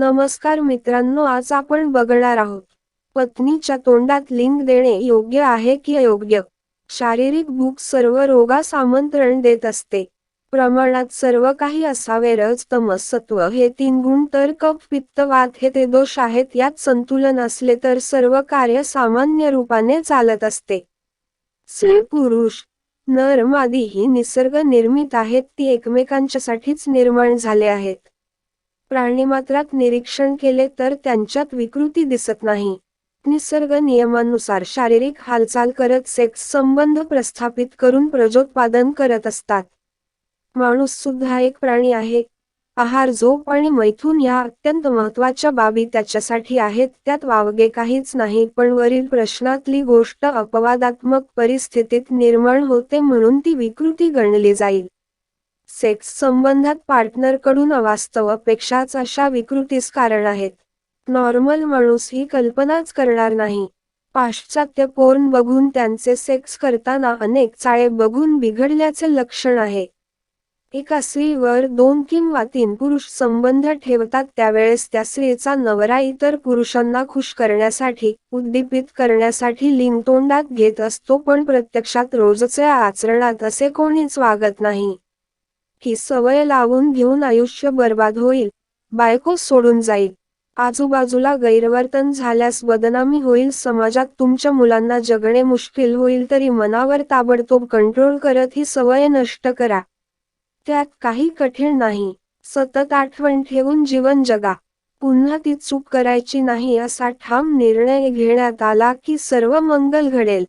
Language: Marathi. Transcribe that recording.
नमस्कार मित्रांनो आज आपण बघणार आहोत. पत्नीच्या तोंडात लिंग देणे योग्य आहे की अयोग्य? शारीरिक भूक सर्व रोगास आमंत्रण देत असते. प्रमाणात सर्व काही असावे रज तमसत्व हे तीन गुण तर कफ पित्त वात हे ते दोष आहेत. यात संतुलन असले तर सर्व कार्य सामान्य रूपाने चालत असते. स्त्री पुरुष नर मादी ही निसर्ग निर्मित आहेत. ती एकमेकांच्यासाठीच निर्माण झाले आहेत. प्राणीमात्रात निरीक्षण केले तर त्यांच्यात विकृती दिसत नाही. निसर्ग नियमानुसार शारीरिक हालचाल करत सेक्स संबंध प्रस्थापित करून प्रजोत्पादन करत असतात. माणूस सुद्धा एक प्राणी आहे. आहार झोप आणि मैथून या अत्यंत महत्त्वाच्या बाबी त्याच्यासाठी आहेत. त्यात वावगे काहीच नाही पण वरील प्रश्नातली गोष्ट अपवादात्मक परिस्थितीत निर्माण होते म्हणून ती विकृती गणली जाईल. सेक्स संबंधात पार्टनरकडून अवास्तव अपेक्षाच अशा विकृतीस कारण आहेत. नॉर्मल माणूस ही कल्पनाच करणार नाही. पाश्चात्य पोर्न बघून त्यांचे सेक्स करताना अनेक चाळे बघून बिघडल्याचे लक्षण आहे. एका स्त्रीवर दोन किंवा तीन पुरुष संबंध ठेवतात त्यावेळेस त्या स्त्रीचा नवरा इतर पुरुषांना खुश करण्यासाठी उद्दीपित करण्यासाठी लिंग तोंडात घेत असतो पण प्रत्यक्षात रोजच्या आचरणात असे कोणीच वागत नाही. ही सवय लावून घेऊन आयुष्य बर्बाद होईल. बायको सोडून जाईल. आजूबाजूला गैरवर्तन झाल्यास बदनामी होईल. समाजात तुमच्या मुलांना जगणे मुश्किल होईल. तरी मनावर ताबडतोब कंट्रोल करत ही सवय नष्ट करा. त्यात काही कठीण नाही. सतत आठवण ठेवून जीवन जगा. पुन्हा ती चूक करायची नाही असा ठाम निर्णय घेण्यात आला की सर्व मंगल घडेल.